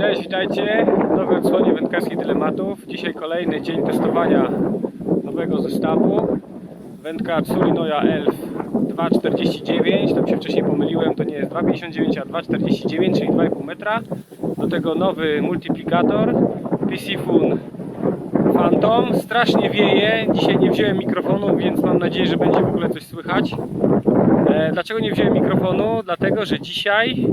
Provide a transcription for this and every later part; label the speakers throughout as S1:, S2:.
S1: Cześć, witajcie. Nowe odsłonie wędkarskich dylematów. Dzisiaj kolejny dzień testowania nowego zestawu. Wędka Tsurinoya Elf 2,49. Tam się wcześniej pomyliłem, to nie jest 2,59, a 2,49, czyli 2,5 metra. Do tego nowy multiplikator Pisifun Phantom. Strasznie wieje. Dzisiaj nie wziąłem mikrofonu, więc mam nadzieję, że będzie w ogóle coś słychać. E, Dlaczego nie wziąłem mikrofonu? Dlatego, że dzisiaj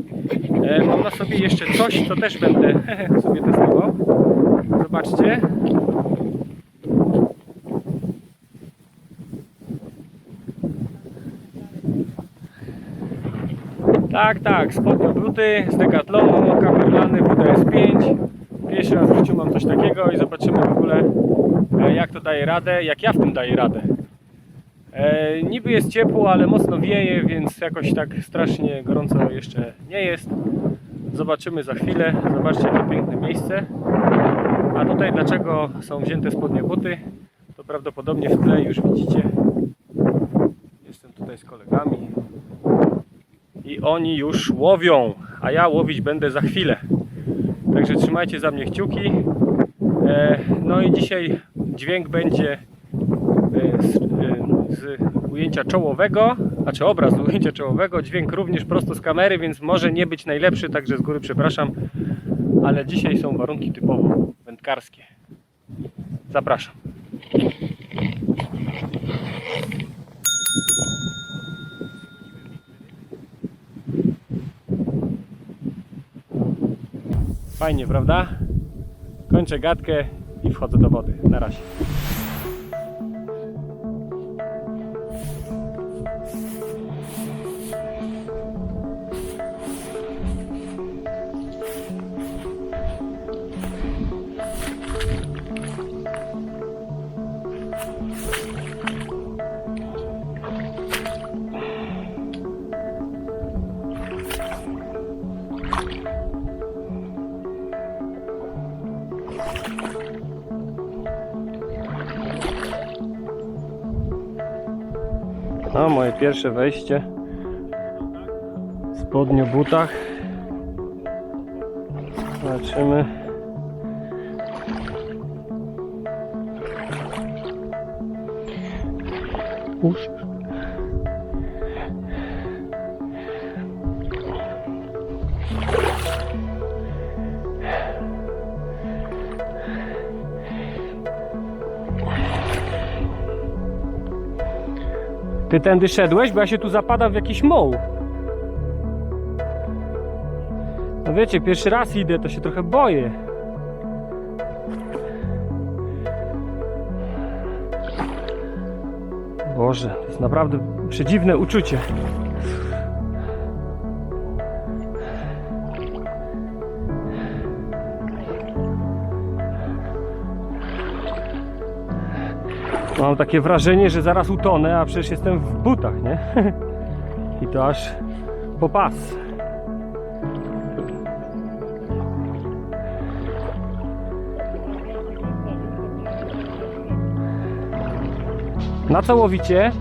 S1: mam na sobie jeszcze coś, co też będę sobie testował. Zobaczcie. Tak, tak, spodnie buty z Decathlonu, Cumberlany WDS5. Pierwszy raz w życiu mam coś takiego i zobaczymy w ogóle e, jak to daje radę, jak ja w tym daję radę. E, niby jest ciepło, ale mocno wieje, więc jakoś tak strasznie gorąco jeszcze nie jest. Zobaczymy za chwilę. Zobaczcie to piękne miejsce. A tutaj dlaczego są wzięte spodnie buty? To prawdopodobnie w tle już widzicie. Jestem tutaj z kolegami. I oni już łowią, a ja łowić będę za chwilę. Także trzymajcie za mnie kciuki. E, no i dzisiaj dźwięk będzie z ujęcia czołowego, znaczy obraz z ujęcia czołowego, dźwięk również prosto z kamery, więc może nie być najlepszy, także z góry przepraszam, ale dzisiaj są warunki typowo wędkarskie. Zapraszam. Fajnie, prawda? Kończę gadkę i wchodzę do wody. Na razie. Moje pierwsze wejście. Spodniu butach. Zobaczymy. Ty tędy szedłeś, bo ja się tu zapadam w jakiś moł. No wiecie, pierwszy raz idę, to się trochę boję. Boże, to jest naprawdę przedziwne uczucie. Mam takie wrażenie, że zaraz utonę, a przecież jestem w butach, nie? I to aż po pas. Na co łowicie?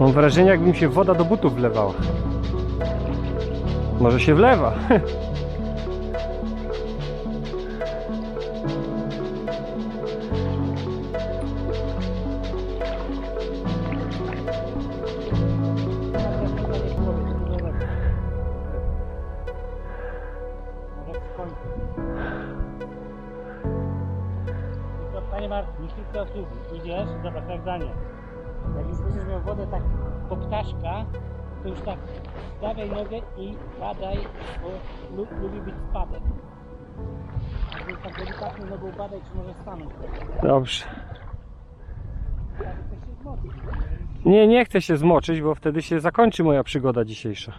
S1: Mam wrażenie, jakby mi się woda do butów wlewała. Może się wlewa.
S2: Tylko, Panie Marku, kilka osób idziesz, zobacz jak Daniel. Jak już będziesz miał wodę tak po ptaszka, to już tak stawiaj nogę i badaj, bo lu, lubi być spadek. A więc tak delikatnie nogą badaj, czy może stanąć.
S1: Dobrze.
S2: Tak, to się zmoci.
S1: Nie, nie chcę się zmoczyć, bo wtedy się zakończy moja przygoda dzisiejsza.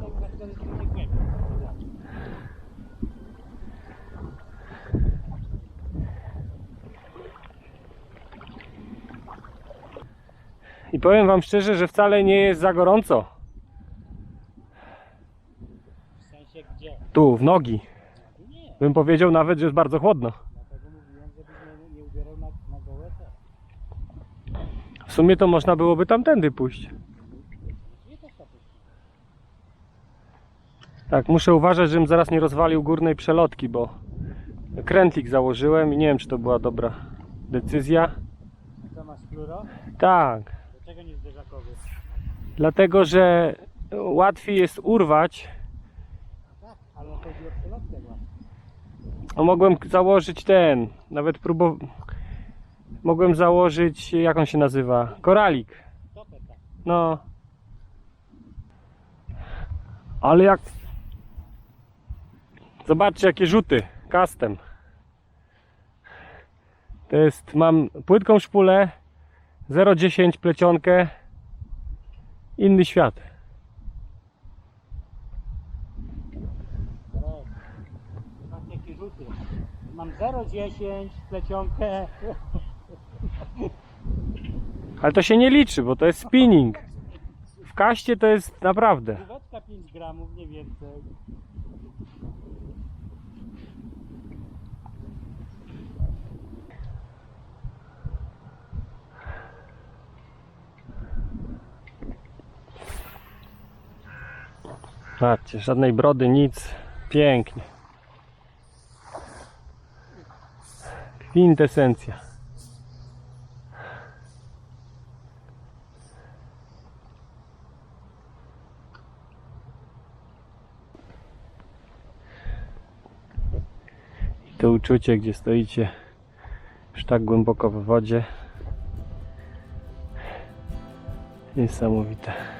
S2: Tak, tak, wtedy to nie głębiej.
S1: I powiem wam szczerze, że wcale nie jest za gorąco.
S2: W sensie gdzie?
S1: Tu, w nogi.
S2: Nie,
S1: Bym powiedział nawet, że jest bardzo chłodno.
S2: dlatego mówiłem, żebyś nie, nie ubierał na, na gołe te.
S1: sumie to można byłoby tamtędy pójść.
S2: Tak
S1: muszę uważać, żebym zaraz nie rozwalił górnej przelotki, bo krętlik założyłem i nie wiem, czy to była dobra decyzja.
S2: Masz fluro?
S1: Tak? Dlatego, że łatwiej jest urwać. No, mogłem założyć ten, nawet próbował. Mogłem założyć, jak on się nazywa? Koralik. No. Ale jak. Zobaczcie jakie rzuty. Custom. To jest. Mam płytką szpulę. 0,10 plecionkę. Inny świat.
S2: Patrz jakie rzuty. Mam 0,10, plecionkę.
S1: Ale to się nie liczy, bo to jest spinning. W kaście to jest naprawdę.
S2: Kuwetka 5 gramów, nie więcej.
S1: Patrzcie, żadnej brody, nic. Pięknie. Kwintesencja. I to uczucie, gdzie stoicie już tak głęboko w wodzie. Niesamowite.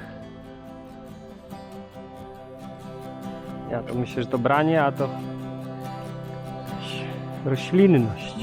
S1: Myślę, że to branie, a to roślinność.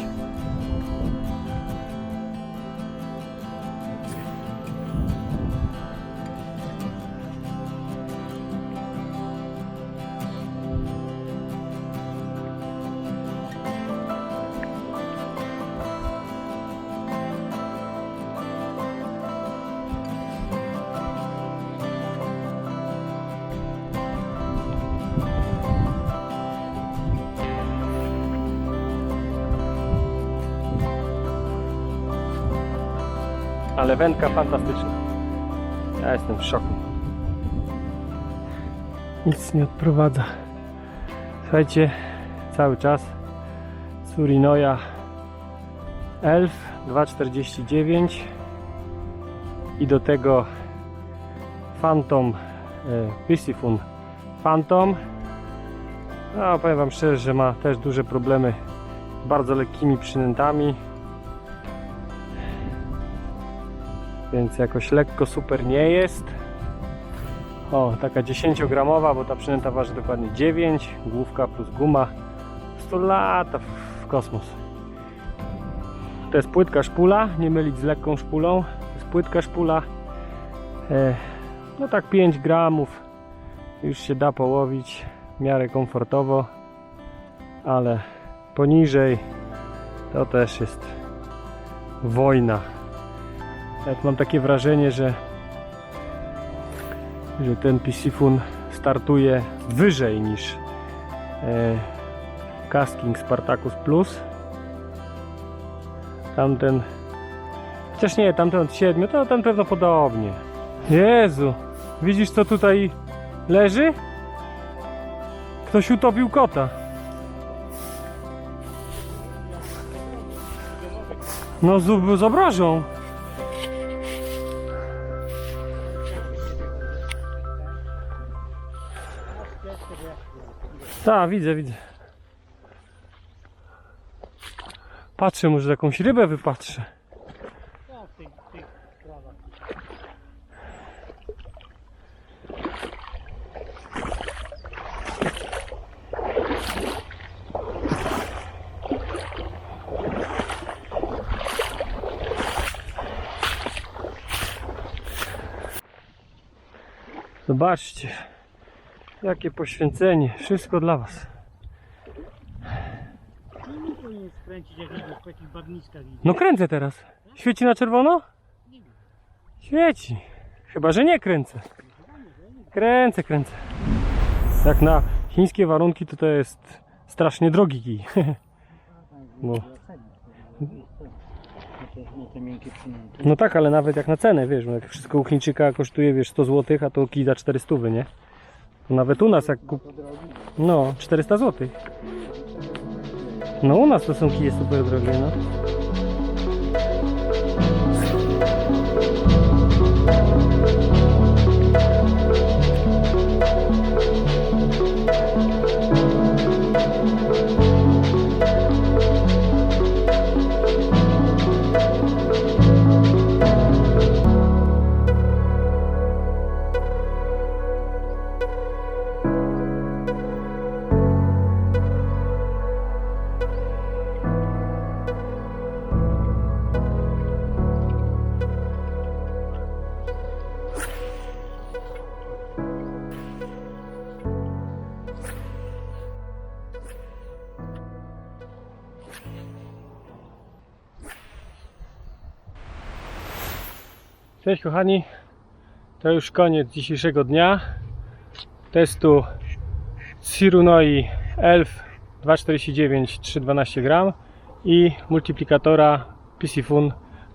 S1: Ale wędka fantastyczna. Ja jestem w szoku. Nic nie odprowadza. Słuchajcie, cały czas Surinoja Elf 2,49 i do tego Phantom e, Piscifun Phantom. No, powiem Wam szczerze, że ma też duże problemy z bardzo lekkimi przynętami. Więc jakoś lekko super nie jest. O, taka 10-gramowa, bo ta przynęta waży dokładnie 9, główka plus guma. 100 lata w kosmos. To jest płytka szpula, nie mylić z lekką szpulą. To jest płytka szpula. E, no tak 5 gramów już się da połowić w miarę komfortowo, ale poniżej to też jest wojna. Nawet mam takie wrażenie, że, że ten Pisifun startuje wyżej niż e, Casking Spartacus Plus. Tamten, chociaż nie, tamten od 7, to ten prawdopodobnie. Jezu, widzisz co tutaj leży? Ktoś utopił kota. No z, z. Tak, widzę, widzę. Patrzę, może jakąś rybę wypatrzę. Zobaczcie, jakie poświęcenie. Wszystko dla Was. No kręcę teraz. Świeci na czerwono? Świeci. Chyba, że nie kręcę. Kręcę, kręcę. Jak na chińskie warunki, to to jest strasznie drogi kij.
S2: Przynęty.
S1: No tak, ale nawet jak na cenę, wiesz, no jak wszystko u Chińczyka kosztuje, wiesz, 100 zł, a to kij za 400, nie? Nawet u nas jak kup... No, 400 zł. No u nas to są kije super drogie, no. Cześć kochani, to już koniec dzisiejszego dnia testu Sirunoi Elf 249 312 gram i multiplikatora PC-Fun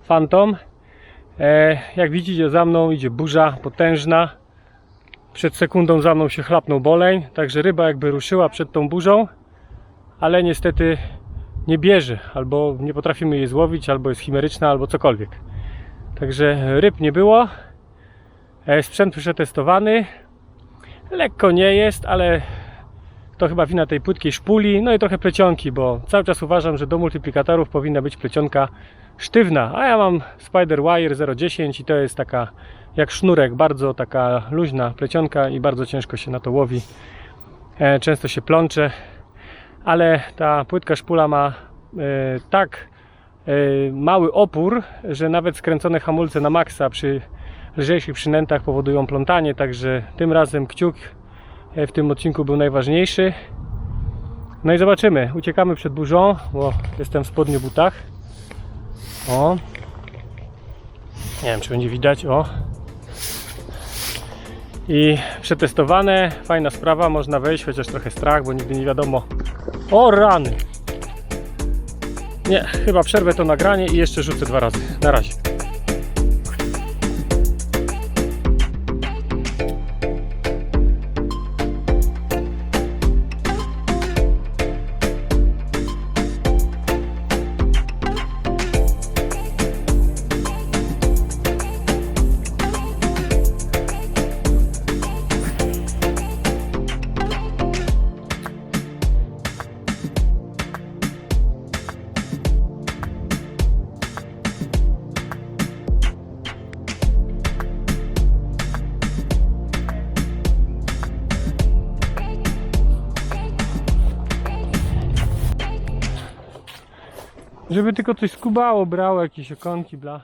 S1: Phantom. E, jak widzicie za mną idzie burza potężna. Przed sekundą za mną się chlapnął boleń, także ryba jakby ruszyła przed tą burzą, ale niestety nie bierze, albo nie potrafimy jej złowić, albo jest chimeryczna, albo cokolwiek. Także ryb nie było. E, Sprzęt przetestowany. Lekko nie jest, ale to chyba wina tej płytkiej szpuli, no i trochę plecionki, bo cały czas uważam, że do multiplikatorów powinna być plecionka sztywna, a ja mam Spider Wire 010 i to jest taka jak sznurek, bardzo taka luźna plecionka i bardzo ciężko się na to łowi. E, Często się plącze, ale ta płytka szpula ma e, tak mały opór, że nawet skręcone hamulce na maksa przy lżejszych przynętach powodują plątanie, także tym razem kciuk e, w tym odcinku był najważniejszy. No i zobaczymy, uciekamy przed burzą, bo jestem w spodniu butach. O. Nie wiem, czy będzie widać, o. I przetestowane, fajna sprawa, można wejść, chociaż trochę strach, bo nigdy nie wiadomo. O rany! Nie, chyba przerwę to nagranie i jeszcze rzucę dwa razy. Na razie. Żeby tylko coś skubało, brało jakieś okonki, bla.